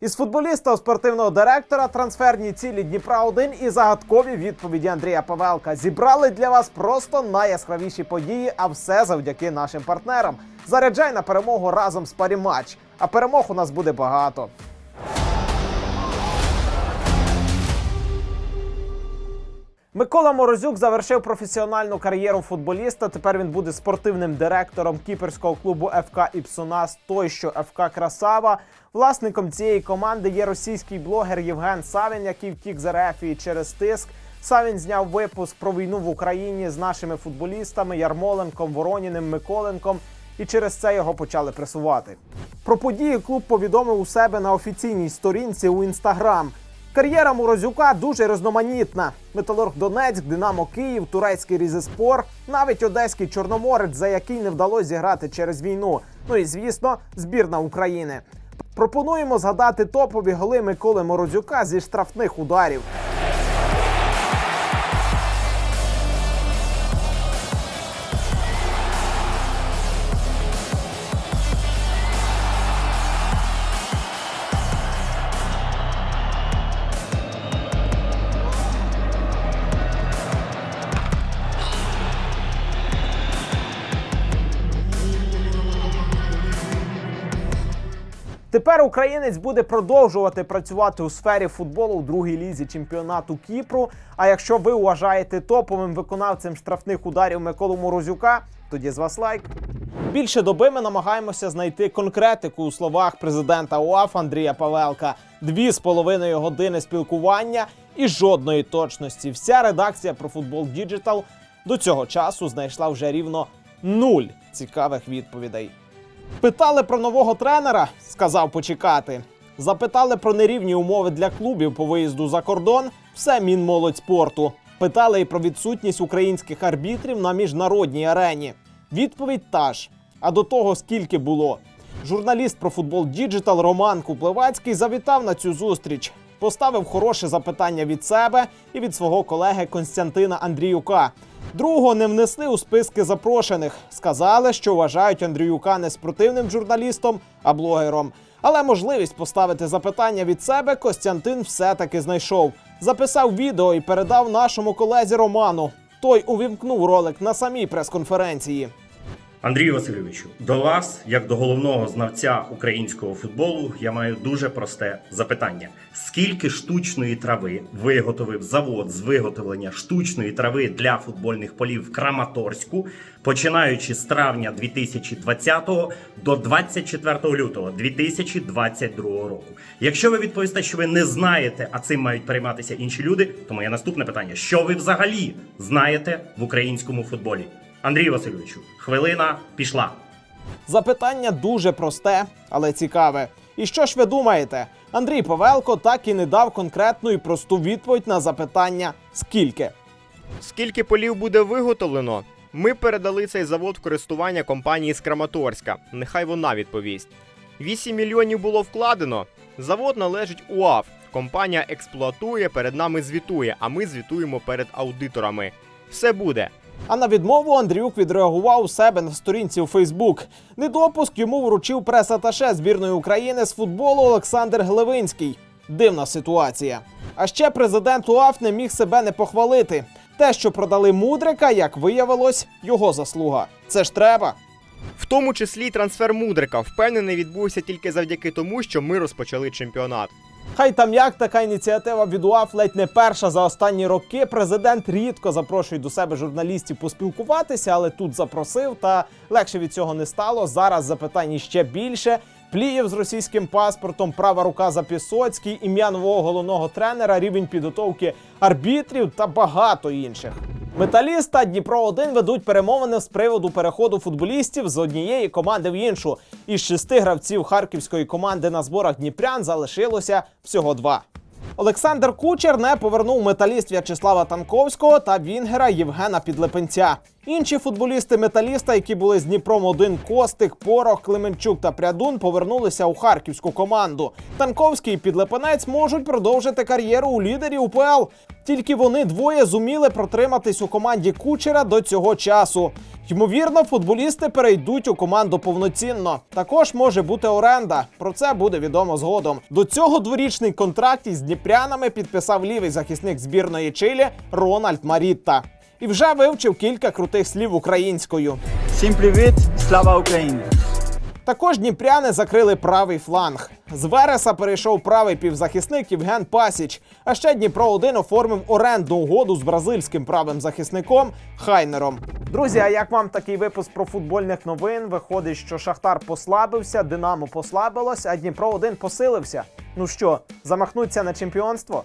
Із футболіста у спортивного директора трансферні цілі Дніпра 1 і загадкові відповіді Андрія Павелка зібрали для вас просто найяскравіші події, а все завдяки нашим партнерам. Заряджай на перемогу разом з Паріматч. А перемог у нас буде багато. Микола Морозюк завершив професіональну кар'єру футболіста. Тепер він буде спортивним директором кіперського клубу ФК Іпсонас, той що ФК Красава. Власником цієї команди є російський блогер Євген Савін, який втік з Ерефії через тиск. Савін зняв випуск про війну в Україні з нашими футболістами Ярмоленком, Вороніним, Миколенком. І через це його почали пресувати. Про події клуб повідомив у себе на офіційній сторінці у інстаграм. Кар'єра Морозюка дуже різноманітна. Металург Донецьк, Динамо Київ, турецький Різеспор, навіть одеський Чорноморець, за який не вдалося зіграти через війну. Ну і звісно, збірна України. Пропонуємо згадати топові голи Миколи Морозюка зі штрафних ударів. Тепер українець буде продовжувати працювати у сфері футболу у другій лізі чемпіонату Кіпру. А якщо ви вважаєте топовим виконавцем штрафних ударів Миколу Морозюка, тоді з вас лайк. Більше доби ми намагаємося знайти конкретику у словах президента УАФ Андрія Павелка. Дві з половиною години спілкування і жодної точності. Вся редакція про футбол Діджитал до цього часу знайшла вже рівно нуль цікавих відповідей. Питали про нового тренера, сказав почекати. Запитали про нерівні умови для клубів по виїзду за кордон, все Мінмолодь спорту. Питали і про відсутність українських арбітрів на міжнародній арені. Відповідь та ж. А до того скільки було. Журналіст про футбол Діджитал Роман Куплевацький завітав на цю зустріч. Поставив хороше запитання від себе і від свого колеги Константина Андріюка. Другого не внесли у списки запрошених. Сказали, що вважають Андріюка не спортивним журналістом, а блогером. Але можливість поставити запитання від себе Костянтин все-таки знайшов. Записав відео і передав нашому колезі Роману. Той увімкнув ролик на самій прес-конференції. Андрію Васильовичу, до вас, як до головного знавця українського футболу, я маю дуже просте запитання: скільки штучної трави виготовив завод з виготовлення штучної трави для футбольних полів в Краматорську, починаючи з травня 2020 до 24 лютого 2022 року? Якщо ви відповісте, що ви не знаєте, а цим мають перейматися інші люди, то моє наступне питання: що ви взагалі знаєте в українському футболі? Андрію Васильовичу, хвилина пішла. Запитання дуже просте, але цікаве. І що ж ви думаєте? Андрій Павелко так і не дав конкретну і просту відповідь на запитання скільки. Скільки полів буде виготовлено? Ми передали цей завод в користування компанії з Краматорська. Нехай вона відповість. 8 мільйонів було вкладено. Завод належить УАФ. Компанія експлуатує, перед нами звітує, а ми звітуємо перед аудиторами. Все буде. А на відмову Андрюк відреагував у себе на сторінці у Фейсбук. Недопуск йому вручив прес-аташе збірної України з футболу Олександр Глевинський. Дивна ситуація. А ще президент УАФ не міг себе не похвалити. Те, що продали мудрика, як виявилось, його заслуга. Це ж треба. В тому числі трансфер Мудрика впевнений відбувся тільки завдяки тому, що ми розпочали чемпіонат. Хай там як така ініціатива від УАФ ледь не перша за останні роки. Президент рідко запрошує до себе журналістів поспілкуватися, але тут запросив. Та легше від цього не стало. Зараз запитань ще більше. Плієв з російським паспортом, права рука Запісоцький, ім'я нового головного тренера, рівень підготовки арбітрів та багато інших. Металіст та Дніпро 1 ведуть перемовини з приводу переходу футболістів з однієї команди в іншу. Із шести гравців харківської команди на зборах Дніпрян залишилося всього два. Олександр Кучер не повернув металіст В'ячеслава Танковського та Вінгера Євгена Підлепенця. Інші футболісти металіста, які були з Дніпром 1 Костик, Порох, Клименчук та Прядун, повернулися у харківську команду. Танковський і Підлепенець можуть продовжити кар'єру у лідері УПЛ. Тільки вони двоє зуміли протриматись у команді кучера до цього часу. Ймовірно, футболісти перейдуть у команду повноцінно. Також може бути оренда. Про це буде відомо згодом. До цього дворічний контракт із дніпрянами підписав лівий захисник збірної Чилі Рональд Марітта. І вже вивчив кілька крутих слів українською. Всім привіт! Слава Україні! Також дніпряни закрили правий фланг. З Вереса перейшов правий півзахисник Євген Пасіч. А ще Дніпро 1 оформив орендну угоду з бразильським правим захисником Хайнером. Друзі, а як вам такий випуск про футбольних новин? Виходить, що Шахтар послабився, Динамо послабилось, а Дніпро 1 посилився. Ну що, замахнуться на чемпіонство?